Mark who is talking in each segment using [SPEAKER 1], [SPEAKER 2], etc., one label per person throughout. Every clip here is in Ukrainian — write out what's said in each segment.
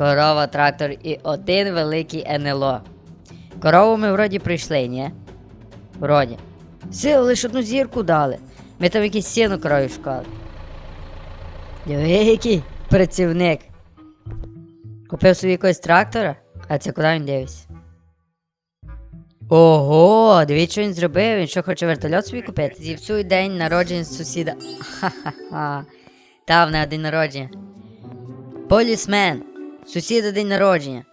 [SPEAKER 1] корова, трактор і один великий НЛО. Корову ми вроді прийшли, ні? Вроді. Силу лише одну зірку дали. Ми там якісь сіну корові шукали. Диви, який працівник. Купив собі якогось трактора, а це куди він дивиться? Ого, дивіться, що він зробив. Він що хоче вертольот собі купити? Зіпсуй день народження сусіда. Ха-ха-ха. Та в неї день народження. Полісмен. Сусіда день народження.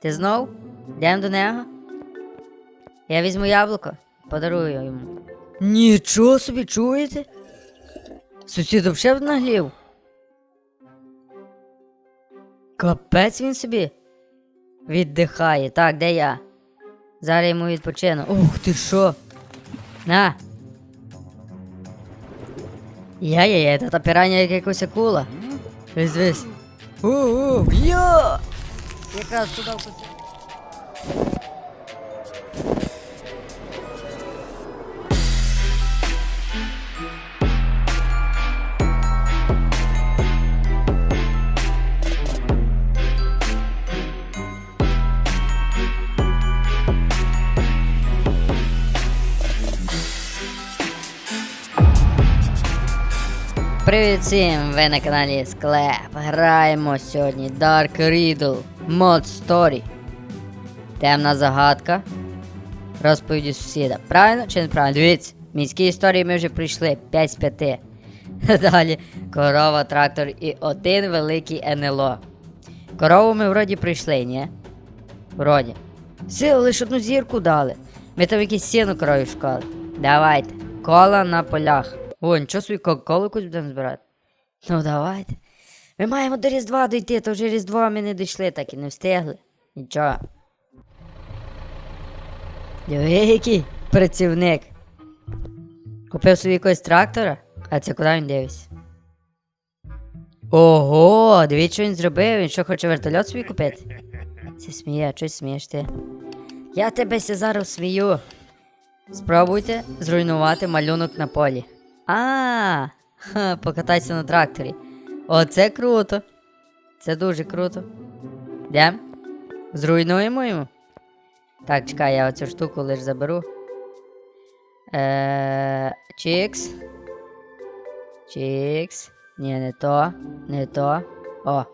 [SPEAKER 1] Ти знов? Йдемо до нього? Я візьму яблуко, подарую йому. Нічого собі чуєте? Сусід взагалі наглів. Капець він собі. Віддихає. Так, де я? Зараз йому відпочину. Ух ти що? На. Я-я-я, та пірання як якась акула. Весь У! Я йо! Якраз туди в Привіт всім! Ви на каналі Склеп. Граємо сьогодні Dark Riddle Mod Story. Темна загадка. Розповіді сусіда. Правильно чи неправильно? Дивіться, міські історії ми вже прийшли 5 з 5. Далі корова, трактор і один великий НЛО. Корову ми вроді прийшли, ні? Вроді. Силу лише одну зірку дали. Ми там якісь сіну корові шукали. Давайте. Кола на полях. О, нічого собі кока-колу якусь будемо збирати. Ну давайте. Ми маємо до Різдва дійти, то вже Різдво ми не дійшли, так і не встигли. Нічого. Диви, який працівник. Купив собі якогось трактора, а це куди він дивиться? Ого, дивіться, що він зробив. Він що хоче вертольот собі купити? Це сміє, щось смієш ти. Я тебе зараз смію. Спробуйте зруйнувати малюнок на полі. А, ха, покатайся на тракторі. Оце круто. Це дуже круто. Йдем? Зруйнуємо йому? Так, чекай, я оцю штуку лиш заберу. Е, чікс. Чікс. Ні, не то, не то. О.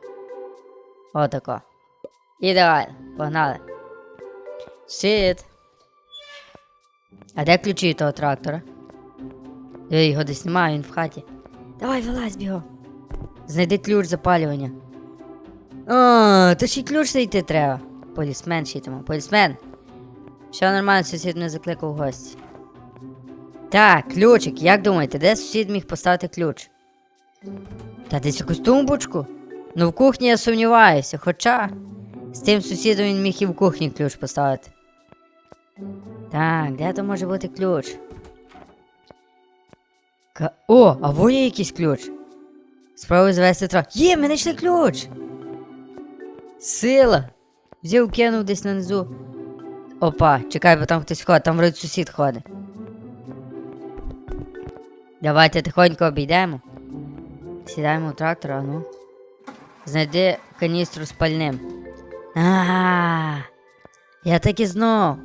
[SPEAKER 1] Отако. Ідеально. Погнали. Сіт. А де ключі того трактора? Я його десь немає, він в хаті. Давай, вилазь бігом. Знайди ключ запалювання. О, то ще й ключ знайти треба. Полісмен ще й тому. Полісмен. Все нормально, сусід мене закликав гості. Так, ключик, як думаєте, де сусід міг поставити ключ? Та десь якусь тумбочку? Ну в кухні я сумніваюся, хоча з тим сусідом він міг і в кухні ключ поставити. Так, де то може бути ключ? Ка... О, а во є якийсь ключ. Спробуй завести трак. Є, ми знайшли ключ. Сила. Взяв, кинув десь нанизу. Опа, чекай, бо там хтось ходить, там вроді сусід ходить. Давайте тихонько обійдемо. Сідаємо в трактор, а ну. Знайди каністру з пальним. А, я так і знав.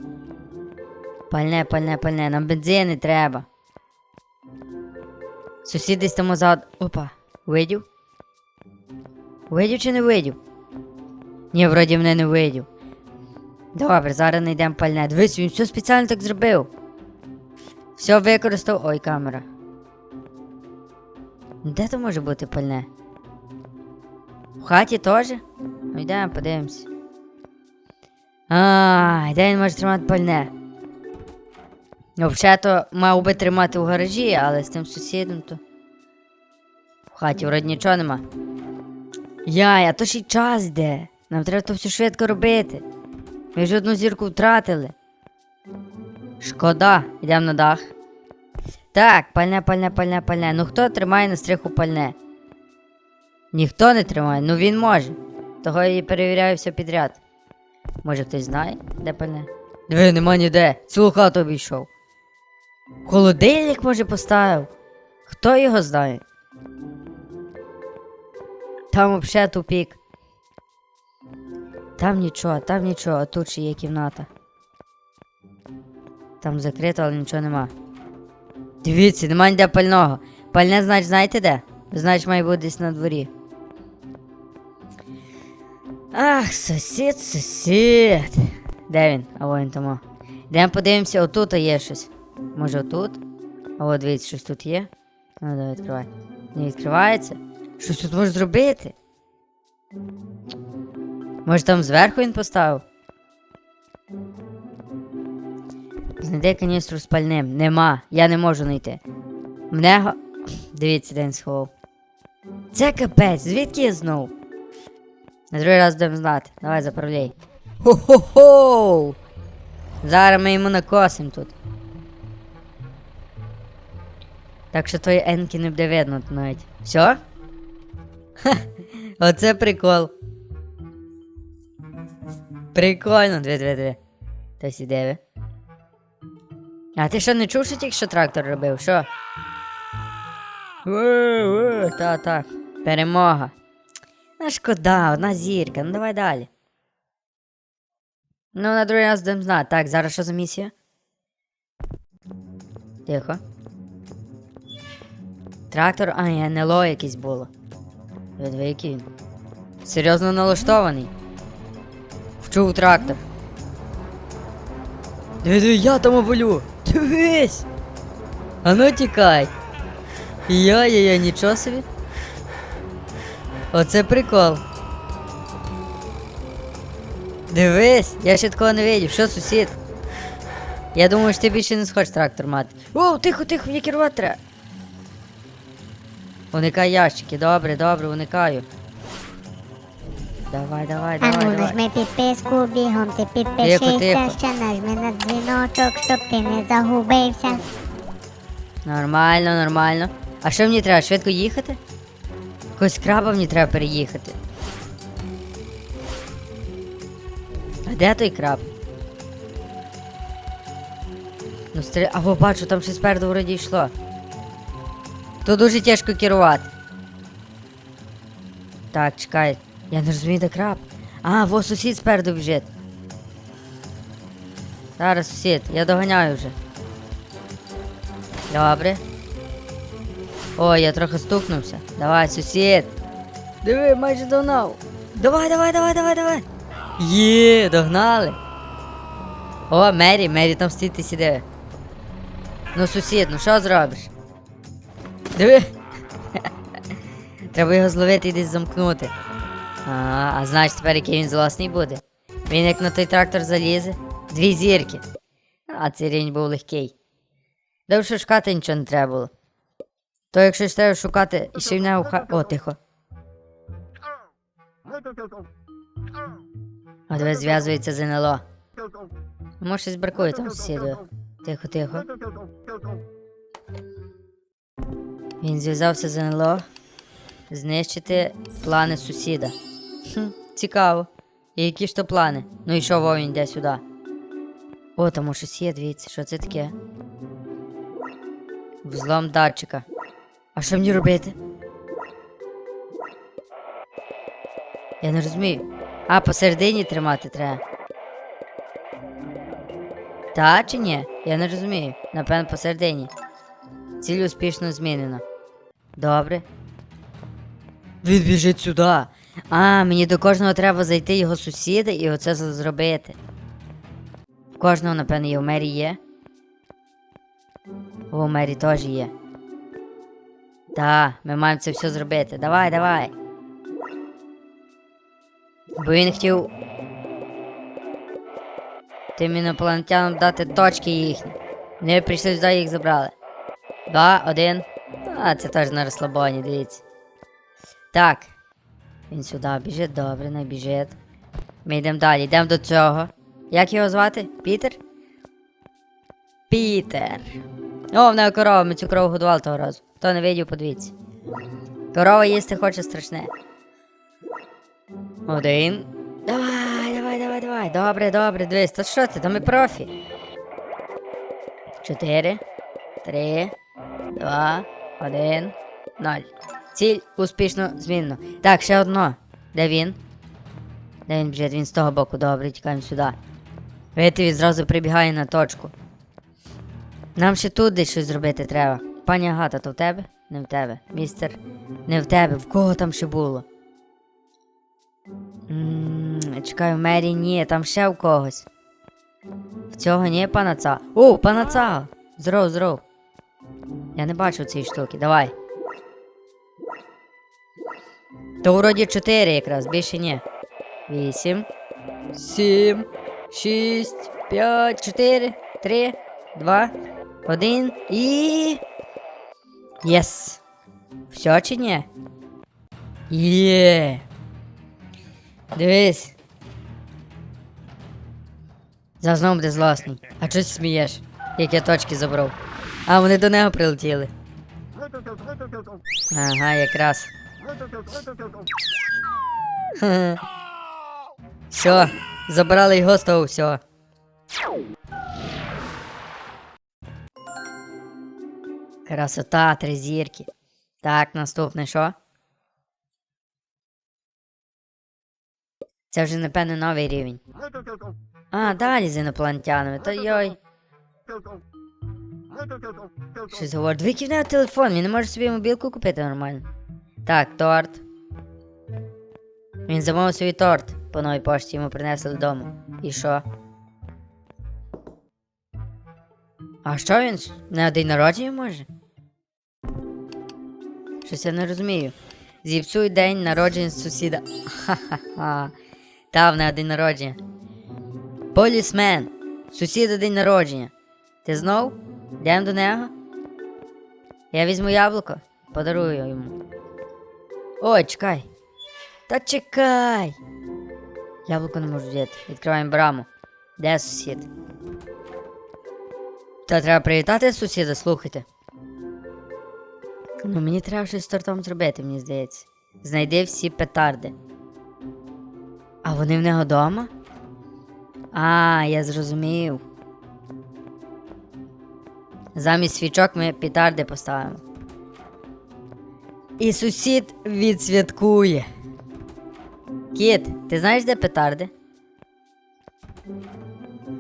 [SPEAKER 1] Пальне, пальне, пальне, нам бензини треба. Сусід десь там зад. Опа, видів? Видів чи не видів? Ні, вроді мене не видів. Добре, зараз знайдемо пальне. Дивись, він все спеціально так зробив. Все використав. Ой, камера. Де то може бути пальне? В хаті теж? Ну йдемо, подивимось. А, де він може тримати пальне? Взагалі-то мав би тримати у гаражі, але з тим сусідом то. В хаті вроді нічого нема. Яй, а то ще й час йде. Нам треба то все швидко робити. Ми вже одну зірку втратили. Шкода, йдемо на дах. Так, пальне, пальне, пальне, пальне. Ну хто тримає на стриху пальне? Ніхто не тримає, ну він може. Того я і перевіряю все підряд. Може хтось знає, де пальне? Диви, нема ніде. Цілу хату обійшов. Холодильник може поставив. Хто його знає? Там взагалі тупік. Там нічого, там нічого, а тут ще є кімната. Там закрито, але нічого нема. Дивіться, нема ніде пального. Пальне, значить, знаєте де? Значить, має бути десь на дворі. Ах, сусід, сусід. Де він? А во він тому. Йдемо подивимося, отут є щось. Може отут? От дивіться, щось тут є. Ну, давай відкривай. Не відкривається? Щось тут може зробити? Може там зверху він поставив? Знайди каністру з пальним. Нема. Я не можу знайти. Мене. Дивіться, де він. Це капець, звідки я знов? На другий раз будемо знати. Давай заправляй. Хо-хо-хо! Зараз ми йому накосим тут. Так що тої енки не буде видно навіть. Все? Ха, оце прикол. Прикольно, дві, дві, дві. Хтось іде. А ти що не чув, що тільки що трактор робив? Що? Ву-ву, Та, та. Перемога. Ну, шкода, одна зірка. Ну давай далі. Ну, на другий раз будемо знати. Так, зараз що за місія? Тихо. Трактор, а, і НЛО якесь було. Який він. Серйозно налаштований. Вчув трактор. Диви, я там оболю. Дивись. А ну тікай. Я-я-я, нічого собі. Оце прикол. Дивись, я ще такого не видів. Що, сусід? Я думаю, що ти більше не схочеш трактор мати. О, тихо, тихо, мені керувати треба. Уникай ящики, добре, добре, уникаю. Давай, давай,
[SPEAKER 2] А
[SPEAKER 1] давай,
[SPEAKER 2] ну
[SPEAKER 1] давай.
[SPEAKER 2] нажми підписку, бігом ти
[SPEAKER 1] Тихо,
[SPEAKER 2] підпишися,
[SPEAKER 1] тихо.
[SPEAKER 2] ще нажми на дзвіночок, щоб ти не загубився.
[SPEAKER 1] Нормально, нормально. А що мені треба? Швидко їхати? Якось краба мені треба переїхати. А де той краб? Ну, стри... А во бачу, там ще спереду вроді йшло. Тут дуже тяжко керувати. Так, чекай. Я не розумію, де краб. А, во сусід спереду біжить. Зараз сусід, я доганяю вже. Добре. Ой, я трохи стукнувся. Давай, сусід. Диви, майже догнав. Давай, давай, давай, давай, давай. Є, догнали. О, Мері, Мері там стоїть, ти сіди. Ну, сусід, ну що зробиш? Диви. Треба його зловити і десь замкнути. А, а значить тепер який він злосний буде. Він як на той трактор залізе. Дві зірки. А цей рівень був легкий. Довше шукати нічого не треба було. То якщо ж треба шукати, і ще й не уха... О, тихо. От ви зв'язується з НЛО. Може щось бракує там сусіду. Тихо, тихо. Він зв'язався з НЛО. Знищити плани сусіда. Хм, цікаво. І які ж то плани? Ну і що Вовін йде сюди? О, там щось є, дивіться, що це таке? Взлом датчика. А що мені робити? Я не розумію. А, посередині тримати треба. Та чи ні? Я не розумію. Напевно, посередині. Ціль успішно змінено. Добре. Він біжить сюди. А, мені до кожного треба зайти його сусіда і оце зробити. В кожного, напевно, є в мері є. О, у мері теж є. Та, ми маємо це все зробити. Давай, давай. Бо він хотів. Тим інопланетянам дати точки їхні. Вони прийшли сюди і їх забрали. Два, один. А, це теж на розслабоні, дивіться. Так. Він сюди біжить, добре, не біжить. Ми йдемо далі, йдемо до цього. Як його звати? Пітер? Пітер. О, в нього корова, ми цю корову годували того разу. Хто не видів, подивіться. Корова їсти хоче страшне. Один. Давай, давай, давай, давай. Добре, добре, дивись. То що ти? То ми профі. Чотири, три, два, один, ноль. Ціль успішно змінено. Так, ще одно. Де він? Де він біжить? Він з того боку, добре, тікаємо сюди. Видите, він зразу прибігає на точку. Нам ще тут десь щось зробити треба. Пані Агата, то в тебе? Не в тебе. Містер. Не в тебе. В кого там ще було? Чекаю, мері ні, там ще в когось. В цього ні, пана Ца. О, пана Ца! Здоров, здоров. Я не бачу цієї штуки, давай. То вроді 4 якраз, більше ні. 8, 7, 6, 5, 4, 3, 2, 1 і. Єс. Все чи ні? Є. Дивись. Зараз знову буде. А чого ти смієш? Як я точки забрав. А, вони до нього прилетіли. Ага, якраз. Все, забрали його з того всього. Красота, три зірки. Так, наступне що? Це вже, напевно, новий рівень. А, далі з інопланетянами, та йой. Щось говорить. Викинь в телефон, він не може собі мобілку купити нормально. Так, торт. Він замовив собі торт по новій пошті, йому принесли додому. І що? А що він на день народження може? Щось я не розумію. Зіпсуй день народження сусіда. Ха-ха-ха. Та в неї день народження. Полісмен. Сусіда день народження. Ти знов? Йдемо до нього? Я візьму яблуко, подарую йому. Ой, чекай. Та чекай. Яблуко не можу взяти. Відкриваємо браму. Де сусід? Та треба привітати сусіда, слухайте. Ну, мені треба щось з тортом зробити, мені здається. Знайди всі петарди. А вони в нього вдома? А, я зрозумів. Замість свічок ми петарди поставимо. І сусід відсвяткує. Кіт, ти знаєш, де петарди?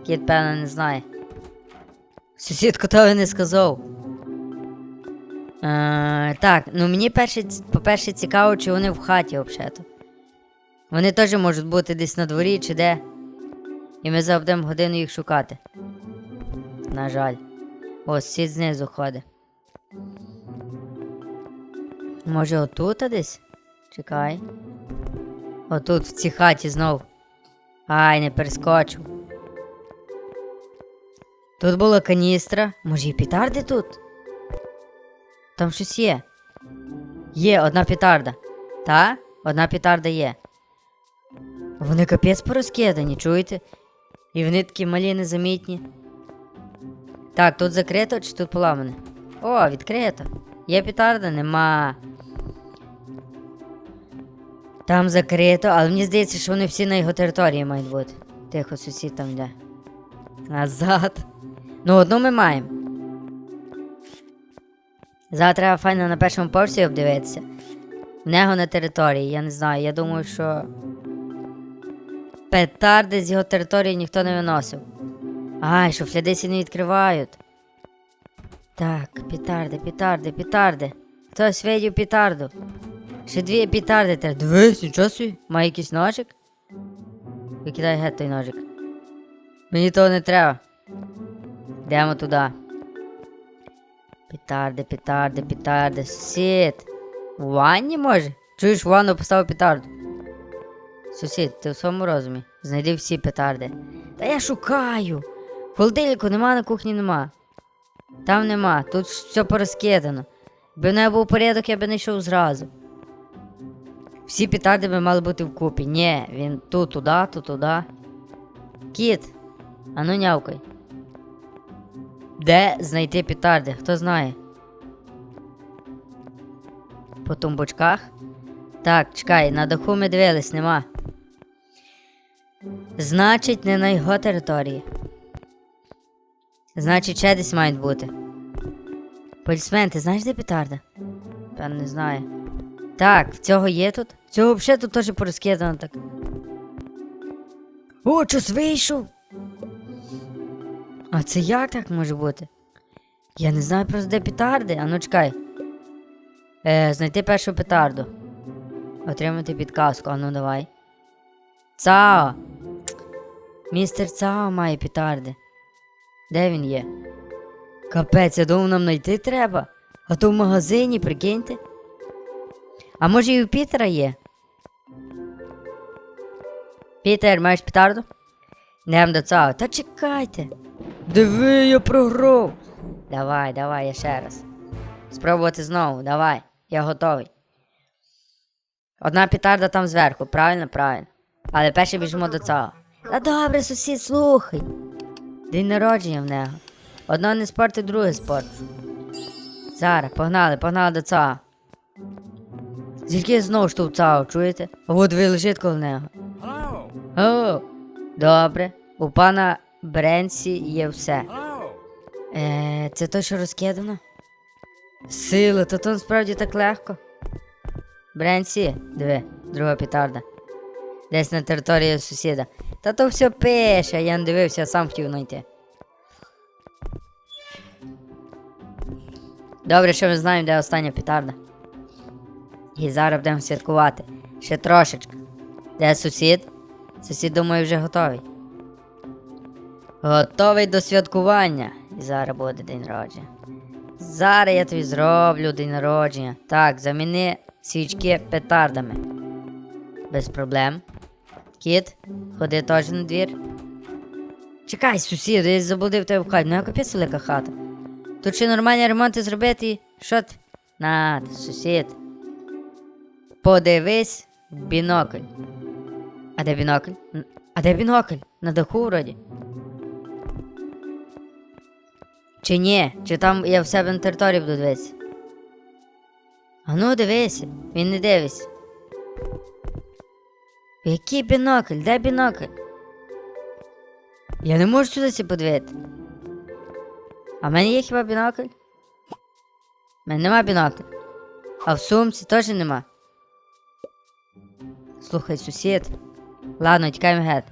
[SPEAKER 1] Кіт, певно, не знає. Сусід котові не сказав. Е, так, ну мені перше, по-перше цікаво, чи вони в хаті взагалі. Вони теж можуть бути десь на дворі чи де. І ми заведемо годину їх шукати. На жаль. Ось сід знизу ходить. Може отут десь? Чекай. Отут в цій хаті знов. Ай, не перескочив. Тут була каністра. Може і петарди тут? Там щось є. Є одна петарда. Та? Одна петарда є. Вони капець порозкидані, чуєте? І вони такі малі незамітні. Так, тут закрито чи тут поламане? О, відкрито. Є петарда? Нема. Там закрито, але мені здається, що вони всі на його території мають бути. Тихо, сусід там йде. Назад. Ну, одну ми маємо. Зараз треба файно на першому поверсі обдивитися. В нього на території, я не знаю. Я думаю, що. Петарди з його території ніхто не виносив. Ай, шуфлядиці не відкривають. Так, петарди, петарди, петарди. Хтось видів петарду. Ще дві петарди треба. Дивись, нічого собі. Має якийсь ножик? Викидай геть той ножик. Мені того не треба. Йдемо туди. Петарди, петарди, петарди. Сусід. В ванні може? Чуєш, в ванну поставив петарду. Сусід, ти в своєму розумі. Знайди всі петарди. Та я шукаю. Холодильнику нема, на кухні нема. Там нема, тут все порозкидано. Якби в мене був порядок, я би не йшов зразу. Всі петарди би мали бути вкупі. Ні, він тут туди, тут туди. Кіт, ану нявкай. Де знайти петарди? Хто знає? По тумбочках? Так, чекай, на даху ми дивились, нема. Значить, не на його території. Значить, ще десь мають бути. Полісмен, ти знаєш, де петарда? Певно, не знає. Так, в цього є тут? В цього взагалі тут теж порозкидано так. О, щось вийшов. А це як так може бути? Я не знаю просто де петарди. А ну чекай. Е, знайти першу петарду. Отримати підказку, а ну давай. Цао! Містер Цао має петарди. Де він є? Капець, я думав, нам знайти треба. А то в магазині, прикиньте. А може і у Пітера є? Пітер, маєш петарду? Нем до цього. Та чекайте. Диви, я програв. Давай, давай, я ще раз. Спробувати знову, давай, я готовий. Одна петарда там зверху, правильно, правильно. Але перше біжимо до цього. Та добре, сусід, слухай. День народження в нього. Одно не спорти, друге спорт. Зараз, погнали, погнали до цього. Звідки знову ж тут цао, чуєте? А от ви лежить коло нього.
[SPEAKER 3] Hello.
[SPEAKER 1] О, добре. У пана Бренсі є все. Е, це то, що розкидано? Сила, то то насправді так легко. Бренсі, диви, друга петарда. Десь на території сусіда. Та то все пише, я не дивився, сам хотів знайти. Добре, що ми знаємо, де остання петарда. І зараз будемо святкувати. Ще трошечки. Де сусід? Сусід, думаю, вже готовий. Готовий до святкування. І зараз буде день народження. Зараз я тобі зроблю день народження. Так, заміни свічки петардами. Без проблем. Кіт, ходи теж на двір. Чекай, сусід, я заблудив тебе в хаті. Ну, капець велика хата. Тут ще нормальні ремонти зробити. Що ти? На, сусід. Подивись бінокль. А де бінокль? А де бінокль? На даху вроді. Чи ні? Чи там я в себе на території буду дивитися? А ну дивися, він не дивиться. Який бінокль? Де бінокль? Я не можу сюди сі подивити. А в мене є хіба бінокль? У мене нема бінокля. А в сумці теж нема. Слухай, сусід. Ладно, тікаємо геть.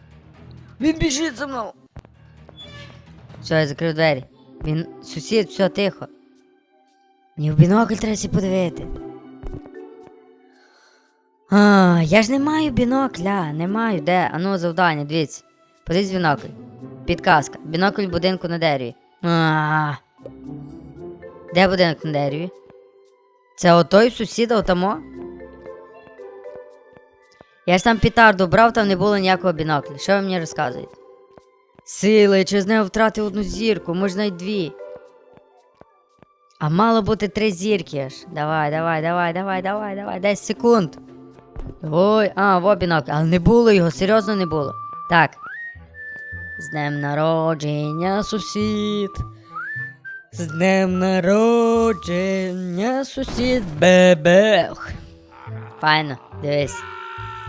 [SPEAKER 1] Він біжить за мною. Все, я закрив двері. Він сусід, все тихо. Мені в бінокль треба подивити. А, я ж не маю бінокля, не маю де. Ану, завдання, дивіться. Подивись бінокль. Підказка. Бінокль в будинку на дереві. А. Де будинок на дереві? Це отой сусіда отамо? Я ж там петарду брав, там не було ніякого бінокля. Що ви мені розказуєте? Сила, я через нього втратив одну зірку, може навіть дві. А мало бути три зірки аж. Давай, давай, давай, давай, давай, давай, 10 секунд. Ой, а, во бінокль, але не було його, серйозно не було. Так. З днем народження, сусід. З днем народження, сусід бебех. Файно, дивись.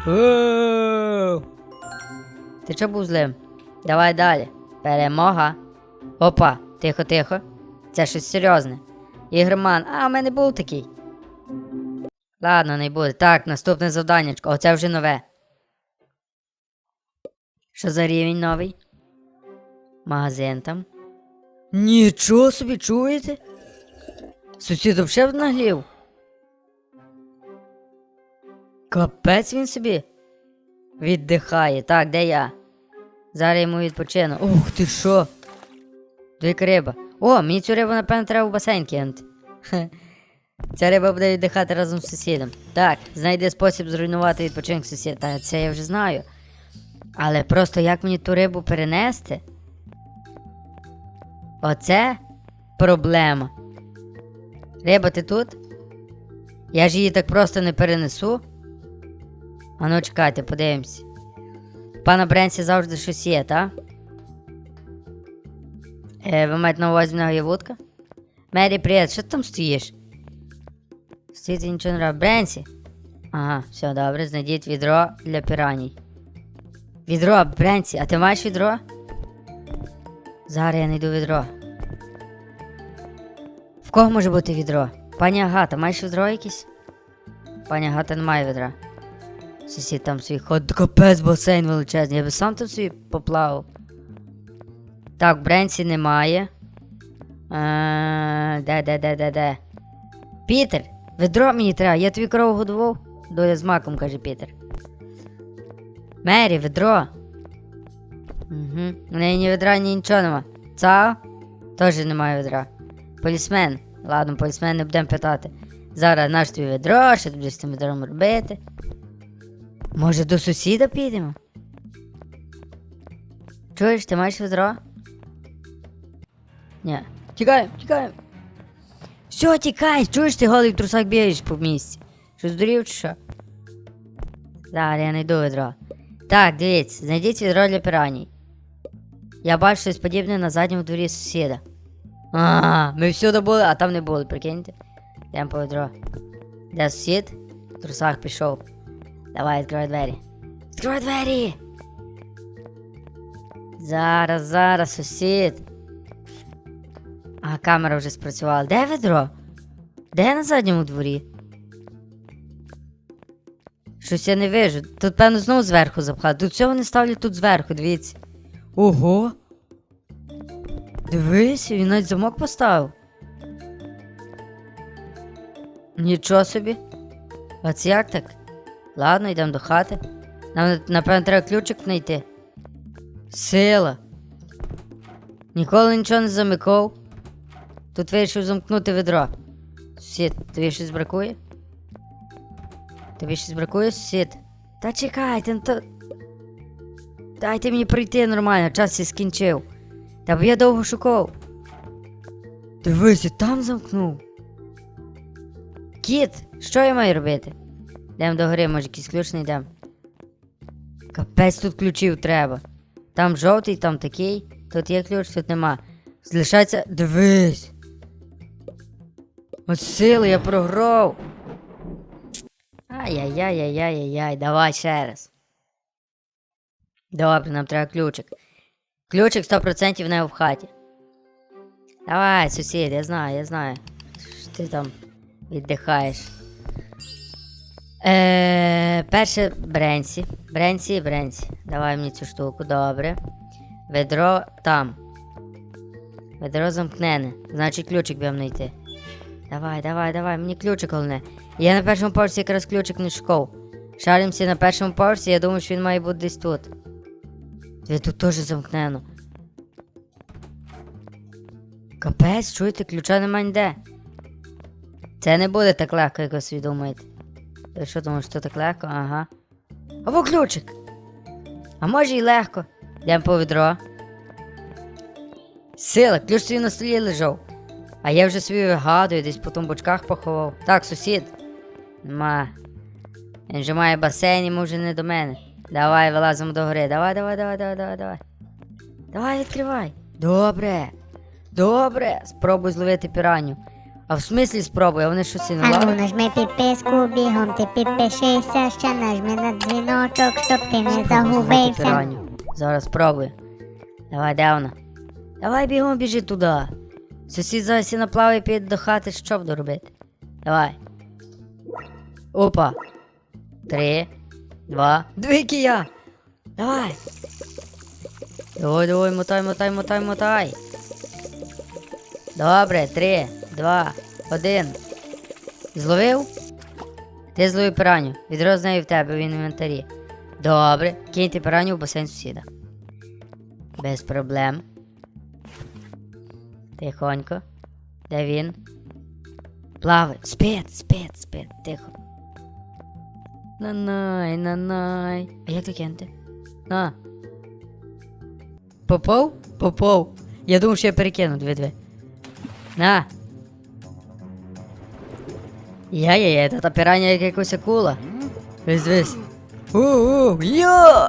[SPEAKER 1] Воу. Ти чого був злим? Давай далі. Перемога. Опа, тихо, тихо. Це щось серйозне. Ігроман, а у мене був такий. Ладно, не буде. Так, наступне завданнячко. Оце вже нове. Що за рівень новий? Магазин там. Нічого собі чуєте? Сусід взагалі наглів. Капець він собі. Віддихає. Так, де я? Зараз йому відпочину. Ух ти що? Дві риба. О, мені цю рибу, напевно, треба в басейн кинути. Ця риба буде віддихати разом з сусідом. Так, знайди спосіб зруйнувати відпочинок сусіда. Та це я вже знаю. Але просто як мені ту рибу перенести? Оце проблема. Риба, ти тут? Я ж її так просто не перенесу. А ну чекайте, подивимось. Пана Бренсі завжди щось є, так? Е, ви маєте на увазі в нього є вудка? Мері, привіт, що ти там стоїш? І нічого не робить. Бренсі? Ага, все добре, знайдіть відро для піраній. Відро, Бренсі, а ти маєш відро? Зараз я знайду відро. В кого може бути відро? Пані Агата, маєш відро якесь? Пані Агата не має відра. Сусід там свій ход, капець басейн величезний. Я би сам там собі поплавав. Так, Бренсі немає. Де, де, де, де, де. Пітер, ведро мені треба, я тобі корову годував. Доля з маком, каже Пітер. Мері, ведро. Угу. У неї ні ведра, ні нічого нема. Цао? Теж немає ведра. Полісмен. Ладно, полісмен не будемо питати. Зараз наш тобі ведро, що будеш з тим ведром робити. Може, до сусіда підемо? Чуєш, ти маєш ведро? Ні. Тікаємо, тікаємо. Все, тікай, чуєш ти голий в трусах бігаєш по місці. Що здурів чи що? Зараз я знайду ведро. Так, дивіться, знайдіть відро для піраній. Я бачу щось подібне на задньому дворі сусіда. А, ми всюди були, а там не були, прикиньте. Йдемо по відро. Де сусід? В трусах пішов. Давай, відкривай двері. Відкривай двері! Зараз, зараз, сусід. А, камера вже спрацювала. Де ведро? Де на задньому дворі? Щось я не вижу. Тут, певно, знову зверху запхали. Тут все вони ставлять тут зверху, дивіться. Ого! Дивись, він навіть замок поставив. Нічого собі. А це як так? Ладно, йдемо до хати. Нам, напевно, треба ключик знайти. Сила. Ніколи нічого не замикав. Тут вирішив замкнути ведро. Сусід, тобі щось бракує? Тобі щось бракує, сусід? Та чекайте, ну то. Дайте мені пройти нормально, час і скінчив. Та бо я довго шукав. Дивись, я там замкнув. Кіт, що я маю робити? Йдемо до гори, може якийсь ключ знайдемо. Капець тут ключів треба. Там жовтий, там такий. Тут є ключ, тут нема. Залишається. Дивись. От я програв. Ай-яй-яй-яй-яй-яй, давай ще раз. Добре, нам треба ключик. Ключик 100% не в хаті. Давай, сусід, я знаю, я знаю. Що ти там віддихаєш. Е, перше Бренсі. Бренсі і Бренсі. Давай мені цю штуку, добре. Ведро там. Ведро замкнене. Значить ключик будемо знайти. Давай, давай, давай, мені ключик головне. Я на першому поверсі якраз ключик не шукав. Шаримося на першому поверсі, я думаю, що він має бути десь тут. Де тут теж замкнено. Капець, чуєте, ключа нема ніде. Це не буде так легко, як ви собі думаєте. Ви що думаєш, що так легко? Ага. Або ключик. А може і легко. Йдемо по відро. Сила, ключ собі на столі лежав. А я вже собі вигадую, десь по тумбочках поховав. Так, сусід. Нема. Він вже має басейн, йому вже не до мене. Давай, вилазимо до гори. Давай, давай, давай, давай, давай, давай. Давай, відкривай. Добре. Добре. Спробуй зловити піраню. А в смислі спробуй, а вони щось не
[SPEAKER 2] Ану,
[SPEAKER 1] ловлять?
[SPEAKER 2] нажми підписку, бігом ти підпишися, ще нажми на дзвіночок, щоб ти не загубився.
[SPEAKER 1] піраню. Зараз спробуй. Давай, де вона? Давай бігом біжи туди. Сусід зараз наплаває піде до хати, що буду робити. Давай. Опа. Три, два. Двійки я. Давай. Давай, давай, мотай, мотай, мотай, мотай. Добре, три, два, один. Зловив? Ти зловив пираню. Відро з в тебе в інвентарі. Добре, киньте пираню в басейн сусіда. Без проблем. Тихонько. Де він? Плавай. Спить, спить, спить, тихо. Нанай, нанай. А як то кинути? На. Попов? Попов. Я думав, що я перекину дві-дві. На. Я-я-я, та пірання як якась акула. Весь весь. У-у, йо!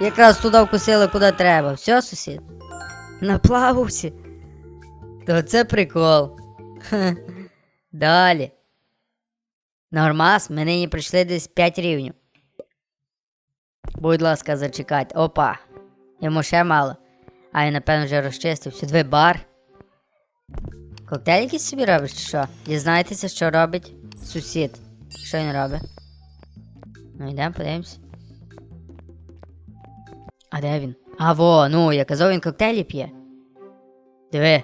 [SPEAKER 1] Якраз туди вкусили, куди треба. Все, сусід? Наплавався. То це прикол. Далі. Нормас, ми нині прийшли десь 5 рівнів. Будь ласка, зачекайте. Опа. Йому ще мало. А він, напевно, вже розчистився. Дві бар. Коктейль якийсь собі робиш, чи що? Дізнаєтеся, що робить сусід. Що він робить? Ну йдемо, подивимось. А де він? А во, ну, я казав, він коктейлі п'є. Диви.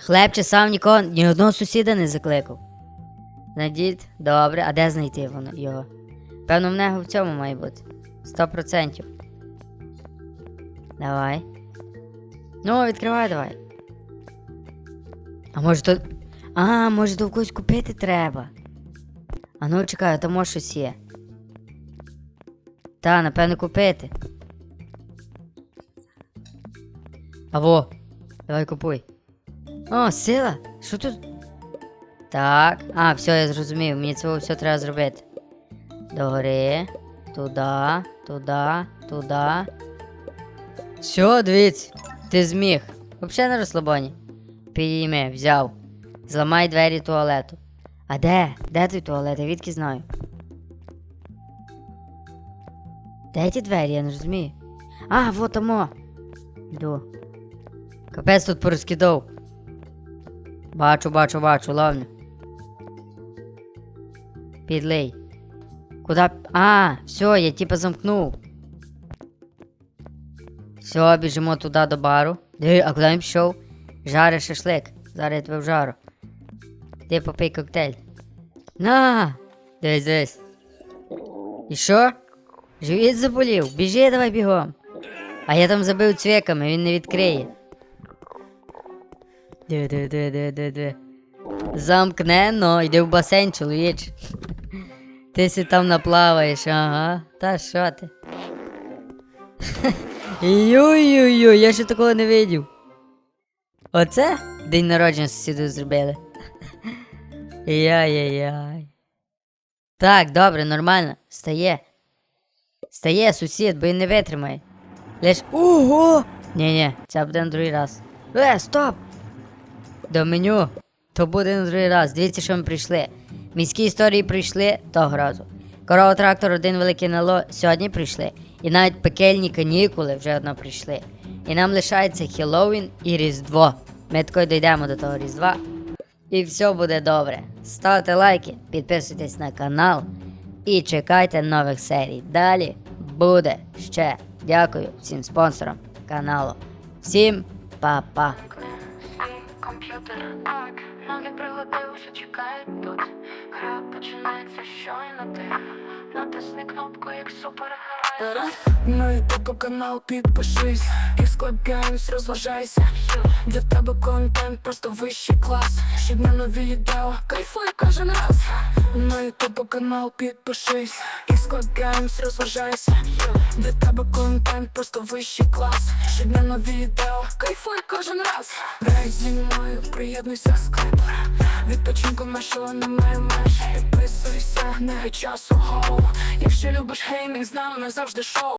[SPEAKER 1] Хлебче сам нікого, ні одного сусіда не закликав. Знайдіть, добре, а де знайти воно його? Певно, в нього в цьому має бути. Сто процентів. Давай. Ну, відкривай давай. А може тут. А, може в когось купити треба. А ну чекай, там може щось є. Та, напевно, купити. Аво, давай купуй. О, сила? Що тут? Так. А, все, я зрозумів. Мені це все треба зробити. Догори. Туди, туди, туди. Все, дивіться. Ти зміг. Взагалі на розслабоні. Підійми, взяв. Зламай двері туалету. А де? Де той туалет? Відки знаю. Де ті двері, я не розумію. А, вот тамо. Йду. Капець тут порозкидав. Бачу, бачу, бачу, ловню. Підлий. Куда? А, все, я типа замкнув. Все, біжимо туди до бару. Диви, а куди він пішов? Жари шашлик. Зараз я тебе вжару. Ти попий коктейль. На! Дивись, дивись. І що? Живіт заболів. Біжи давай бігом. А я там забив цвіками, він не відкриє. Диви, диви, диви, диви, диви, диви. Замкнено, йди в басейн, чоловіч. Ти си там наплаваєш, ага. Та що ти? Ю-ю-ю, я ще такого не видів. Оце день народження сусіду зробили. Яй-яй-яй. Так, добре, нормально. Стає. Стає сусід, бо він не витримає. Лиш. Ого! Ні-ні, це буде на другий раз. Е, стоп! До меню. То буде на другий раз. Дивіться, що ми прийшли. Міські історії прийшли того разу. Корова трактор, один великий нало сьогодні прийшли. І навіть пекельні канікули вже одно прийшли. І нам лишається Хеллоуін і Різдво. Ми такою дійдемо до того Різдва. І все буде добре. Ставте лайки, підписуйтесь на канал і чекайте нових серій. Далі буде ще. Дякую всім спонсорам каналу. Всім па-па.
[SPEAKER 3] Комп'ютер так, нові пригоди чекають тут. Гра починається щойно ти натисни кнопку як супергерой. На ютуб канал підпишись і складаємось, розважайся. Для тебе контент просто вищий клас. Щодня нові відео, кайфуй кожен раз. На ютуб канал підпишись і складаємось, розважайся. Для тебе контент просто вищий клас. Щодня нові відео, кайфуй кожен раз. Грай зі мною, приєднуйся скрип. Відпочинку нашого немає меж. Підписуйся, не часу гоу. Якщо любиш геймінг, з нами завжди шоу.